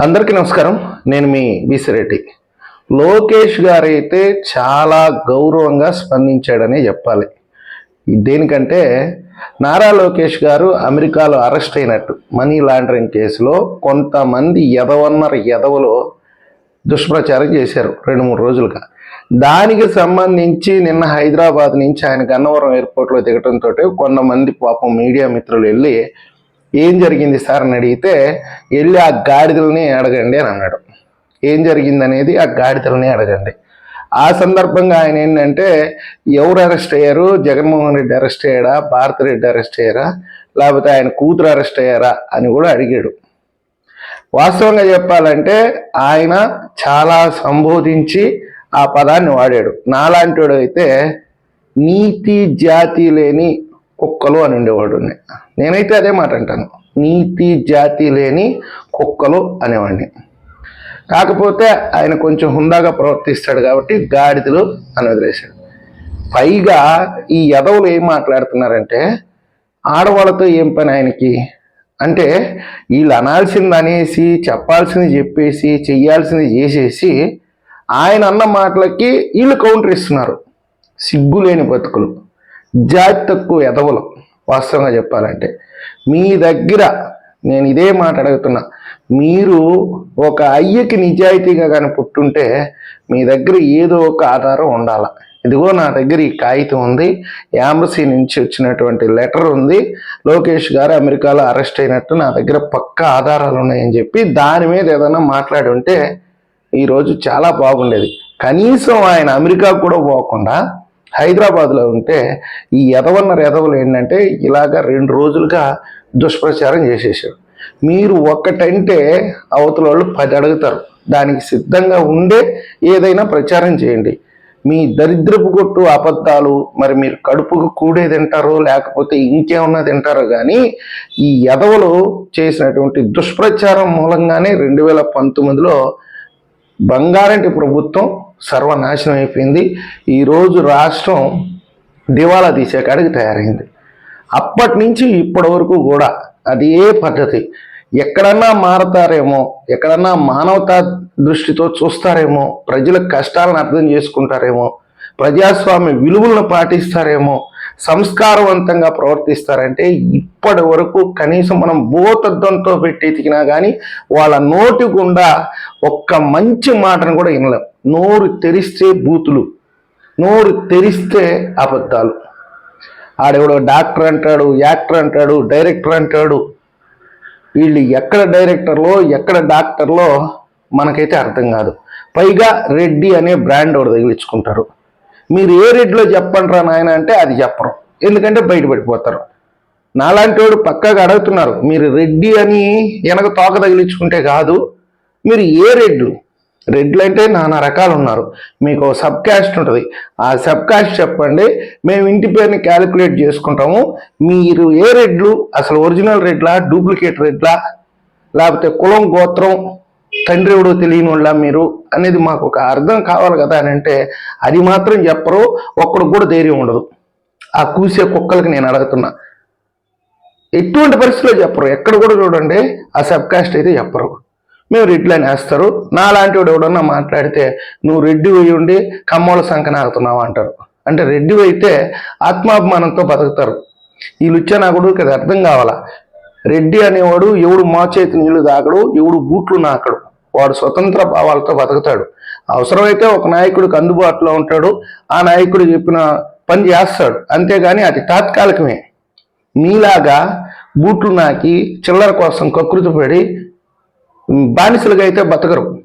అందరికీ నమస్కారం. నేను మీ విసిరెడ్డి. లోకేష్ గారు అయితే చాలా గౌరవంగా స్పందించాడనే చెప్పాలి. దేనికంటే నారా లోకేష్ గారు అమెరికాలో అరెస్ట్ అయినట్టు. మనీ లాండరింగ్ కేసులో కొంతమంది ఎదవన్నర ఎదవలో దుష్ప్రచారం చేశారు రెండు మూడు రోజులుగా. దానికి సంబంధించి నిన్న హైదరాబాద్ నుంచి ఆయన గన్నవరం ఎయిర్పోర్ట్లో దిగటంతో కొంతమంది పాపం మీడియా మిత్రులు వెళ్ళి ఏం జరిగింది సార్ అని అడిగితే వెళ్ళి ఆ గాడిదల్ని అడగండి అని అన్నాడు. ఏం జరిగింది అనేది ఆ గాడిదల్ని అడగండి. ఆ సందర్భంగా ఆయన ఏంటంటే ఎవరు అరెస్ట్ అయ్యారు? జగన్మోహన్ రెడ్డి అరెస్ట్ అయ్యాడా? భారతిరెడ్డి అరెస్ట్ అయ్యారా? లేకపోతే ఆయన కూతురు అరెస్ట్ అయ్యారా? అని కూడా అడిగాడు. వాస్తవంగా చెప్పాలంటే ఆయన చాలా సంబోధించి ఆ పదాన్ని వాడాడు. నాలాంటి వాడు అయితే నీతి జాతి లేని కుక్కలు అని ఉండేవాడుని నేనైతే అదే మాట అంటాను. నీతి జాతి లేని కుక్కలు అనేవాడిని. కాకపోతే ఆయన కొంచెం హుందాగా ప్రవర్తిస్తాడు కాబట్టి గాడిదలు అని వదిలేశాడు. పైగా ఈ యదవులు ఏం మాట్లాడుతున్నారంటే ఆడవాళ్ళతో ఏం పని ఆయనకి? అంటే వీళ్ళు అనాల్సింది అనేసి చెప్పాల్సింది చెప్పేసి చెయ్యాల్సింది చేసేసి ఆయన అన్న మాటలకి వీళ్ళు కౌంటర్ ఇస్తున్నారు. సిగ్గులేని బతుకులు. జాతి తక్కువ ఎదవలు వాస్తవంగా చెప్పాలంటే. మీ దగ్గర నేను ఇదే మాట అడుగుతున్నా. మీరు ఒక అయ్యకి నిజాయితీగా కానీ పుట్టుంటే మీ దగ్గర ఏదో ఒక ఆధారం ఉండాలి. ఇదిగో నా దగ్గర ఈ కాగితం ఉంది యాంబసీ నుంచి వచ్చినటువంటి లెటర్ ఉంది లోకేష్ గారు అమెరికాలో అరెస్ట్ అయినట్టు నా దగ్గర పక్క ఆధారాలు ఉన్నాయని చెప్పి దాని మీద ఏదైనా మాట్లాడి ఉంటే ఈరోజు చాలా బాగుండేది. కనీసం ఆయన అమెరికా కూడా పోకుండా హైదరాబాద్లో ఉంటే ఈ ఎదవన్న ఎదవలు ఏంటంటే ఇలాగ రెండు రోజులుగా దుష్ప్రచారం చేసేసాడు మీరు ఒక్కటంటే అవతల వాళ్ళు పది అడుగుతారు. దానికి సిద్ధంగా ఉండే ఏదైనా ప్రచారం చేయండి. మీ దరిద్రపు కొట్టు అబద్ధాలు మరి మీరు కడుపుకు కూడే తింటారో లేకపోతే ఇంకేమన్నా తింటారో కానీ ఈ ఎదవలు చేసినటువంటి దుష్ప్రచారం మూలంగానే రెండు వేల పంతొమ్మిదిలో బంగారంటి ప్రభుత్వం సర్వనాశనం అయిపోయింది. ఈరోజు రాష్ట్రం దివాలా తీసే కాడికి తయారైంది. అప్పటి నుంచి ఇప్పటి వరకు కూడా అదే పద్ధతి. ఎక్కడన్నా మారతారేమో ఎక్కడన్నా మానవతా దృష్టితో చూస్తారేమో ప్రజల కష్టాలను అర్థం చేసుకుంటారేమో ప్రజాస్వామ్య విలువలను పాటిస్తారేమో సంస్కారవంతంగా ప్రవర్తిస్తారంటే ఇప్పటి వరకు కనీసం మనం భూతద్దంతో పెట్టి ఎతికినా కానీ వాళ్ళ నోటి గుండా ఒక్క మంచి మాటను కూడా వినలేం. నోరు తెరిస్తే బూతులు నోరు తెరిస్తే అబద్ధాలు. ఆడెవడో డాక్టర్ అంటాడు యాక్టర్ అంటాడు డైరెక్టర్ అంటాడు. వీళ్ళు ఎక్కడ డైరెక్టర్లో ఎక్కడ డాక్టర్లో మనకైతే అర్థం కాదు. పైగా రెడ్డి అనే బ్రాండ్ ఒకటి తగిలించుకుంటారు. మీరు ఏ రెడ్లో చెప్పండి రా నాయన అంటే అది చెప్పరు. ఎందుకంటే బయటపడిపోతారు. నాలాంటి వాడు పక్కగా అడుగుతున్నారు మీరు రెడ్డి అని వెనక తోక తగిలించుకుంటే కాదు మీరు ఏ రెడ్లు? రెడ్లు అంటే నానా రకాలు ఉన్నారు మీకు సబ్ క్యాస్ట్ ఉంటుంది. ఆ సబ్ క్యాస్ట్ చెప్పండి మేము ఇంటి పేరుని క్యాలిక్యులేట్ చేసుకుంటాము. మీరు ఏ రెడ్లు? అసలు ఒరిజినల్ రెడ్లా డూప్లికేట్ రెడ్లా? లేకపోతే కులం గోత్రం? తండ్రి ఎవడో తెలియని వాళ్ళ మీరు అనేది మాకు ఒక అర్థం కావాలి కదా అని అంటే అది మాత్రం చెప్పరు ఒక్కడికి కూడా ధైర్యం ఉండదు. ఆ కూసే కుక్కలకి నేను అడుగుతున్నా. ఎటువంటి పరిస్థితుల్లో చెప్పరు? ఎక్కడ కూడా చూడండి ఆ సబ్ కాస్ట్ అయితే చెప్పరు. మేము అని వేస్తారు. నాలాంటి వాడు ఎవడన్నా మాట్లాడితే నువ్వు రెడ్డి పోయి ఉండి కమ్మోల సంకన ఆగుతున్నావు అంటారు. అంటే రెడ్డి అయితే ఆత్మాభిమానంతో బతుకుతారు. ఈ నా నాకుడు అది అర్థం కావాలా? రెడ్డి అనేవాడు ఎవడు మోచేతి నీళ్ళు తాకడు ఎవడు బూట్లు నాకడు. వాడు స్వతంత్ర భావాలతో బతుకుతాడు. అవసరమైతే ఒక నాయకుడికి అందుబాటులో ఉంటాడు ఆ నాయకుడు చెప్పిన పని చేస్తాడు. అంతేగాని అది తాత్కాలికమే. మీలాగా బూట్లు నాకి చిల్లర కోసం కకృతి పడి బానిసలుగా అయితే బతకరు.